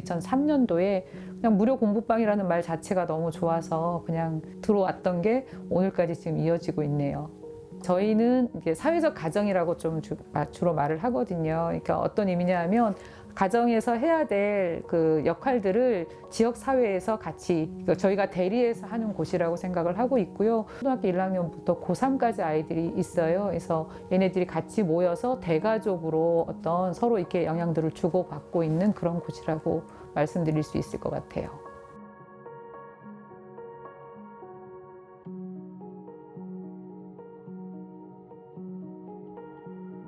2003년도에 그냥 무료 공부방이라는 말 자체가 너무 좋아서 그냥 들어왔던 게 오늘까지 지금 이어지고 있네요. 저희는 사회적 가정이라고 좀 주, 아, 주로 말을 하거든요. 그러니까 어떤 의미냐 하면 가정에서 해야 될 그 역할들을 지역 사회에서 같이 그러니까 저희가 대리해서 하는 곳이라고 생각을 하고 있고요. 초등학교 1학년부터 고3까지 아이들이 있어요. 그래서 얘네들이 같이 모여서 대가족으로 어떤 서로 이렇게 영향들을 주고받고 있는 그런 곳이라고 말씀드릴 수 있을 것 같아요.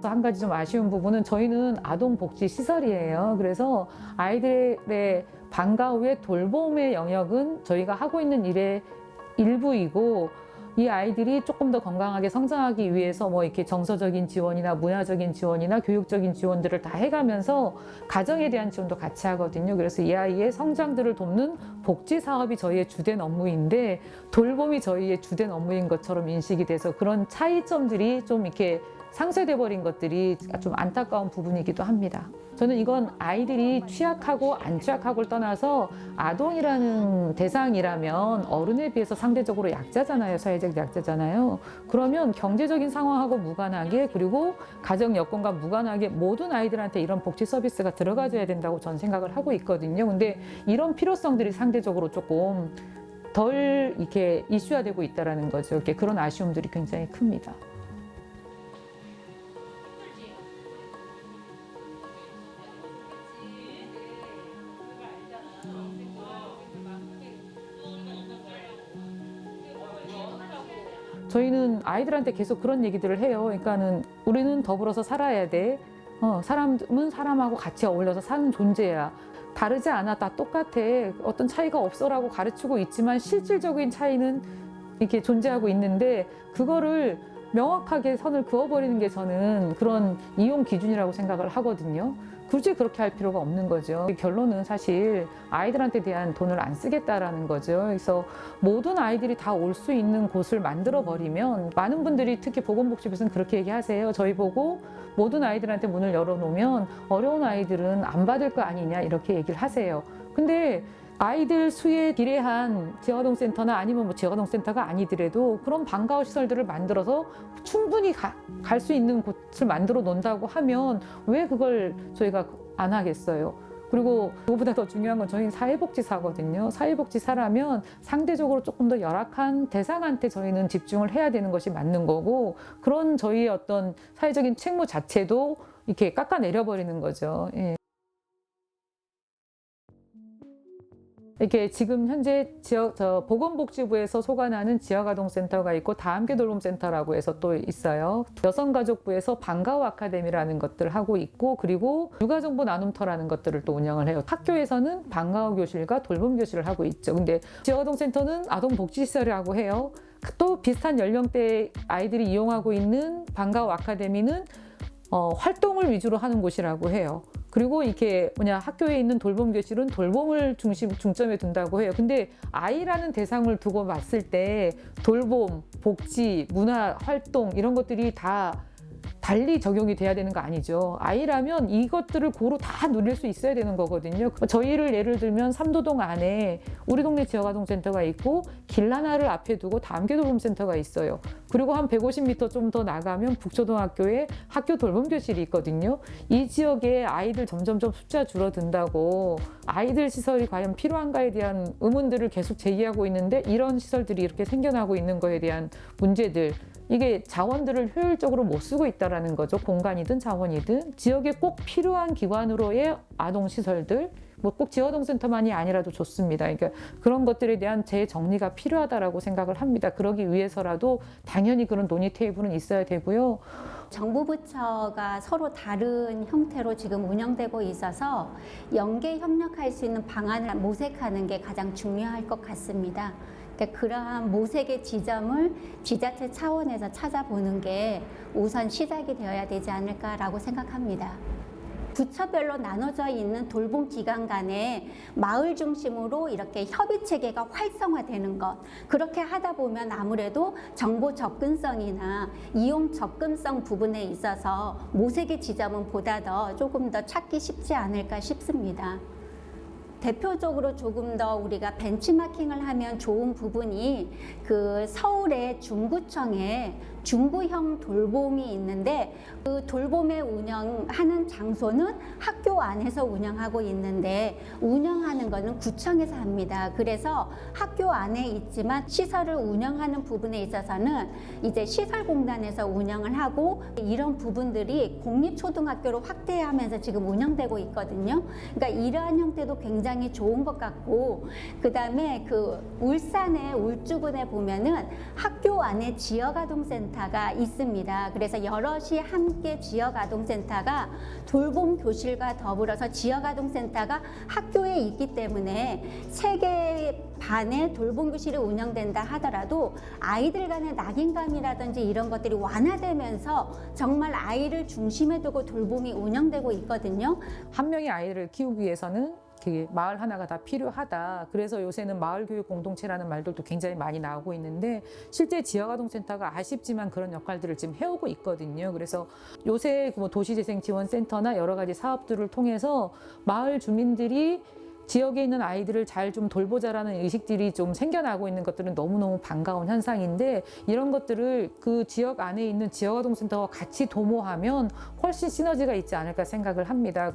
한 가지 좀 아쉬운 부분은 저희는 아동복지 시설이에요. 그래서 아이들의 방과 후의 돌봄의 영역은 저희가 하고 있는 일의 일부이고 이 아이들이 조금 더 건강하게 성장하기 위해서 뭐 이렇게 정서적인 지원이나 문화적인 지원이나 교육적인 지원들을 다 해가면서 가정에 대한 지원도 같이 하거든요. 그래서 이 아이의 성장들을 돕는 복지 사업이 저희의 주된 업무인데 돌봄이 저희의 주된 업무인 것처럼 인식이 돼서 그런 차이점들이 좀 이렇게 상쇄돼 버린 것들이 좀 안타까운 부분이기도 합니다. 저는 이건 아이들이 취약하고 안 취약하고를 떠나서 아동이라는 대상이라면 어른에 비해서 상대적으로 약자잖아요. 사회적 약자잖아요. 그러면 경제적인 상황하고 무관하게 그리고 가정 여건과 무관하게 모든 아이들한테 이런 복지 서비스가 들어가줘야 된다고 저는 생각을 하고 있거든요. 근데 이런 필요성들이 상대적으로 조금 덜 이렇게 이슈화되고 있다라는 거죠. 이렇게 그런 아쉬움들이 굉장히 큽니다. 저희는 아이들한테 계속 그런 얘기들을 해요. 그러니까는 우리는 더불어서 살아야 돼. 어, 사람은 사람하고 같이 어울려서 사는 존재야. 다르지 않아. 다 똑같아. 어떤 차이가 없어라고 가르치고 있지만 실질적인 차이는 이렇게 존재하고 있는데 그거를 명확하게 선을 그어버리는 게 저는 그런 이용 기준이라고 생각을 하거든요. 굳이 그렇게 할 필요가 없는 거죠. 결론은 사실 아이들한테 대한 돈을 안 쓰겠다라는 거죠. 그래서 모든 아이들이 다 올 수 있는 곳을 만들어 버리면 많은 분들이 특히 보건복지부에서는 그렇게 얘기하세요. 저희 보고 모든 아이들한테 문을 열어놓으면 어려운 아이들은 안 받을 거 아니냐 이렇게 얘기를 하세요. 근데 아이들 수에 비례한 지역아동센터나 아니면 뭐 지역아동센터가 아니더라도 그런 방과후 시설들을 만들어서 충분히 갈 수 있는 곳을 만들어 놓는다고 하면 왜 그걸 저희가 안 하겠어요? 그리고 그거보다 더 중요한 건 저희는 사회복지사거든요. 사회복지사라면 상대적으로 조금 더 열악한 대상한테 저희는 집중을 해야 되는 것이 맞는 거고 그런 저희의 어떤 사회적인 책무 자체도 이렇게 깎아내려 버리는 거죠. 예. 이렇게 지금 현재 지역 저 보건복지부에서 소관하는 지역아동센터가 있고 다함께 돌봄센터라고 해서 또 있어요. 여성가족부에서 방과후 아카데미라는 것들을 하고 있고 그리고 육아정보 나눔터라는 것들을 또 운영을 해요. 학교에서는 방과후 교실과 돌봄 교실을 하고 있죠. 근데 지역아동센터는 아동복지시설이라고 해요. 또 비슷한 연령대 아이들이 이용하고 있는 방과후 아카데미는 어, 활동을 위주로 하는 곳이라고 해요. 그리고 이렇게 뭐냐 학교에 있는 돌봄 교실은 돌봄을 중심 중점에 둔다고 해요. 근데 아이라는 대상을 두고 봤을 때 돌봄, 복지, 문화 활동 이런 것들이 다 달리 적용이 돼야 되는 거 아니죠. 아이라면 이것들을 고루 다 누릴 수 있어야 되는 거거든요. 저희를 예를 들면 삼도동 안에 우리 동네 지역아동센터가 있고 길 하나를 앞에 두고 담계돌봄센터가 있어요. 그리고 한 150m 좀 더 나가면 북초등학교에 학교 돌봄교실이 있거든요. 이 지역에 아이들 점점점 숫자 줄어든다고 아이들 시설이 과연 필요한가에 대한 의문들을 계속 제기하고 있는데 이런 시설들이 이렇게 생겨나고 있는 거에 대한 문제들 이게 자원들을 효율적으로 못 쓰고 있다라는 거죠. 공간이든 자원이든 지역에 꼭 필요한 기관으로의 아동 시설들 뭐 꼭 지어동센터만이 아니라도 좋습니다. 그러니까 그런 것들에 대한 재정리가 필요하다라고 생각을 합니다. 그러기 위해서라도 당연히 그런 논의 테이블은 있어야 되고요. 정부 부처가 서로 다른 형태로 지금 운영되고 있어서 연계 협력할 수 있는 방안을 모색하는 게 가장 중요할 것 같습니다. 그러니까 그러한 모색의 지점을 지자체 차원에서 찾아보는 게 우선 시작이 되어야 되지 않을까라고 생각합니다. 부처별로 나눠져 있는 돌봄 기관 간에 마을 중심으로 이렇게 협의 체계가 활성화되는 것 그렇게 하다 보면 아무래도 정보 접근성이나 이용 접근성 부분에 있어서 모색의 지점은 보다 더 조금 더 찾기 쉽지 않을까 싶습니다. 대표적으로 조금 더 우리가 벤치마킹을 하면 좋은 부분이 그 서울의 중구청에 중구형 돌봄이 있는데 그 돌봄의 운영하는 장소는 학교 안에서 운영하고 있는데 운영하는 거는 구청에서 합니다. 그래서 학교 안에 있지만 시설을 운영하는 부분에 있어서는 이제 시설공단에서 운영을 하고 이런 부분들이 공립초등학교로 확대하면서 지금 운영되고 있거든요. 그러니까 이러한 형태도 굉장히 좋은 것 같고 그 다음에 그 울산의 울주군에 보면은 학교 안에 지역 아동센터가 있습니다. 그래서 여럿이 함께 지역 아동센터가 돌봄 교실과 더불어서 지역 아동센터가 학교에 있기 때문에 세개 반의 돌봄 교실이 운영된다 하더라도 아이들 간의 낙인감이라든지 이런 것들이 완화되면서 정말 아이를 중심에 두고 돌봄이 운영되고 있거든요. 한 명의 아이를 키우기 위해서는 그 마을 하나가 다 필요하다. 그래서 요새는 마을 교육 공동체라는 말들도 굉장히 많이 나오고 있는데 실제 지역아동센터가 아쉽지만 그런 역할들을 지금 해오고 있거든요. 그래서 요새 뭐 도시재생지원센터나 여러 가지 사업들을 통해서 마을 주민들이 지역에 있는 아이들을 잘 좀 돌보자라는 의식들이 좀 생겨나고 있는 것들은 너무너무 반가운 현상인데 이런 것들을 그 지역 안에 있는 지역아동센터와 같이 도모하면 훨씬 시너지가 있지 않을까 생각을 합니다.